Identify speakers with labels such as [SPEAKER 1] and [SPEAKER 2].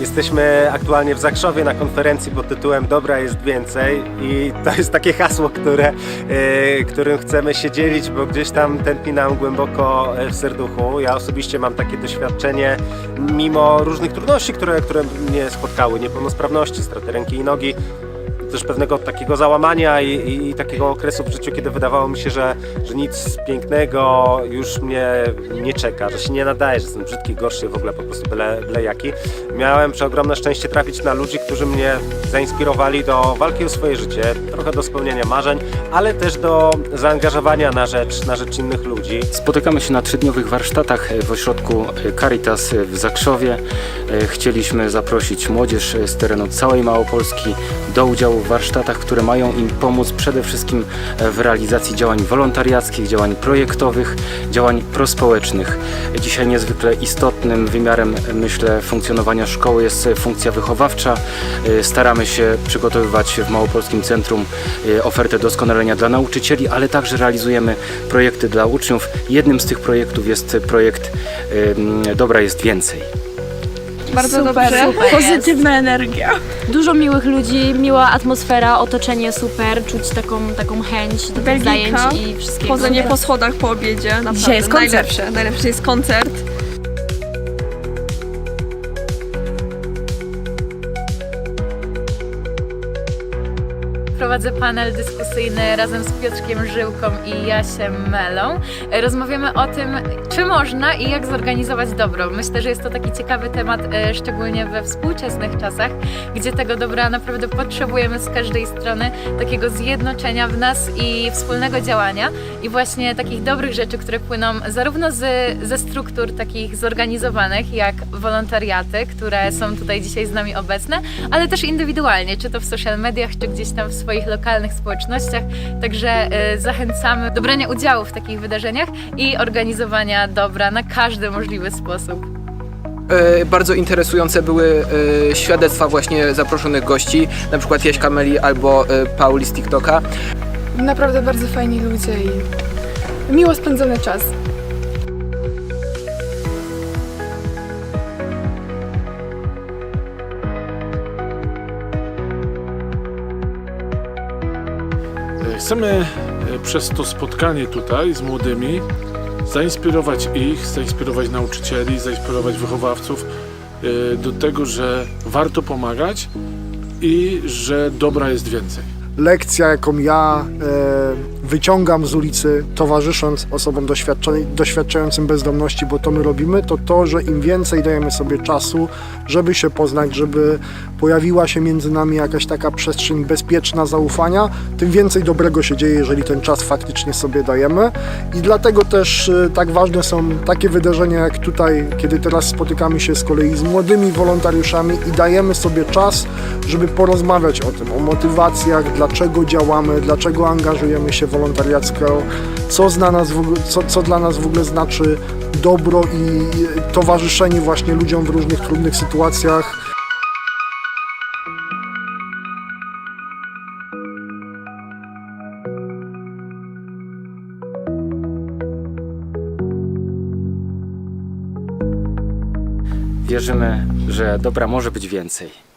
[SPEAKER 1] Jesteśmy aktualnie w Zakrzowie na konferencji pod tytułem Dobra jest więcej i to jest takie hasło, które, e, którym chcemy się dzielić, bo gdzieś tam tętni nam głęboko e, w serduchu. Ja osobiście mam takie doświadczenie, mimo różnych trudności, które, które mnie spotkały, niepełnosprawności, straty ręki i nogi, też pewnego takiego załamania i, i, takiego okresu w życiu, kiedy wydawało mi się, że, że nic pięknego już mnie nie czeka, że się nie nadaje, że jestem brzydki, gorszy, w ogóle po prostu byle, byle jaki. Miałem przeogromne szczęście trafić na ludzi, którzy mnie zainspirowali do walki o swoje życie, trochę do spełnienia marzeń, ale też do zaangażowania na rzecz, na rzecz innych ludzi.
[SPEAKER 2] Spotykamy się na trzydniowych warsztatach w ośrodku Caritas w Zakrzowie. E, Chcieliśmy zaprosić młodzież z terenu całej Małopolski do udziału w warsztatach, które mają im pomóc przede wszystkim w realizacji działań wolontariackich, działań projektowych, działań prospołecznych. Dzisiaj niezwykle istotnym wymiarem, myślę, funkcjonowania szkoły jest funkcja wychowawcza. E, Staramy się przygotowywać w Małopolskim Centrum e, ofertę doskonalenia dla nauczycieli, ale także realizujemy projekty dla uczniów. Jednym z tych projektów jest projekt Dobra jest więcej.
[SPEAKER 3] Bardzo
[SPEAKER 4] Super,
[SPEAKER 3] dobrze.
[SPEAKER 4] super
[SPEAKER 3] Pozytywna energia.
[SPEAKER 4] Dużo miłych ludzi, miła atmosfera, otoczenie super, czuć taką, taką chęć do tych zajęć i wszystkiego.
[SPEAKER 3] Chodzenie po schodach po obiedzie. Naprawdę
[SPEAKER 5] Dzisiaj jest koncert.
[SPEAKER 3] Najlepsze. Najlepszy jest koncert.
[SPEAKER 6] Prowadzę panel dyskusyjny razem z Piotrkiem Żyłką i Jasiem Melą. Rozmawiamy o tym, czy można i jak zorganizować dobro. Myślę, że jest to taki ciekawy temat, e, szczególnie we współczesnych czasach, gdzie tego dobra naprawdę potrzebujemy z każdej strony, takiego zjednoczenia w nas i wspólnego działania i właśnie takich dobrych rzeczy, które płyną zarówno z, ze struktur takich zorganizowanych, jak wolontariaty, które są tutaj dzisiaj z nami obecne, ale też indywidualnie, czy to w social mediach, czy gdzieś tam w swoich lokalnych społecznościach. Także e, zachęcamy do brania udziału w takich wydarzeniach i organizowania dobra na każdy możliwy sposób.
[SPEAKER 7] E, Bardzo interesujące były e, świadectwa właśnie zaproszonych gości, na przykład Jaś Kameli albo Pauli z TikToka.
[SPEAKER 5] Naprawdę bardzo fajni ludzie i miło spędzony czas.
[SPEAKER 8] Chcemy e, przez to spotkanie tutaj z młodymi zainspirować ich, zainspirować nauczycieli, zainspirować wychowawców e, do tego, że warto pomagać i że dobra jest więcej.
[SPEAKER 9] Lekcja, jaką ja e, wyciągam z ulicy, towarzysząc osobom doświadczającym bezdomności, bo to my robimy, to to, że im więcej dajemy sobie czasu, żeby się poznać, żeby pojawiła się między nami jakaś taka przestrzeń bezpieczna, zaufania, tym więcej dobrego się dzieje, jeżeli ten czas faktycznie sobie dajemy. I dlatego też e, tak ważne są takie wydarzenia jak tutaj, kiedy teraz spotykamy się z kolei z młodymi wolontariuszami i dajemy sobie czas, żeby porozmawiać o tym, o motywacjach, dlaczego działamy, dlaczego angażujemy się wolontariacko, co, zna nas co, co dla nas w ogóle znaczy dobro i towarzyszenie właśnie ludziom w różnych trudnych sytuacjach.
[SPEAKER 2] Wierzymy, że dobra może być więcej.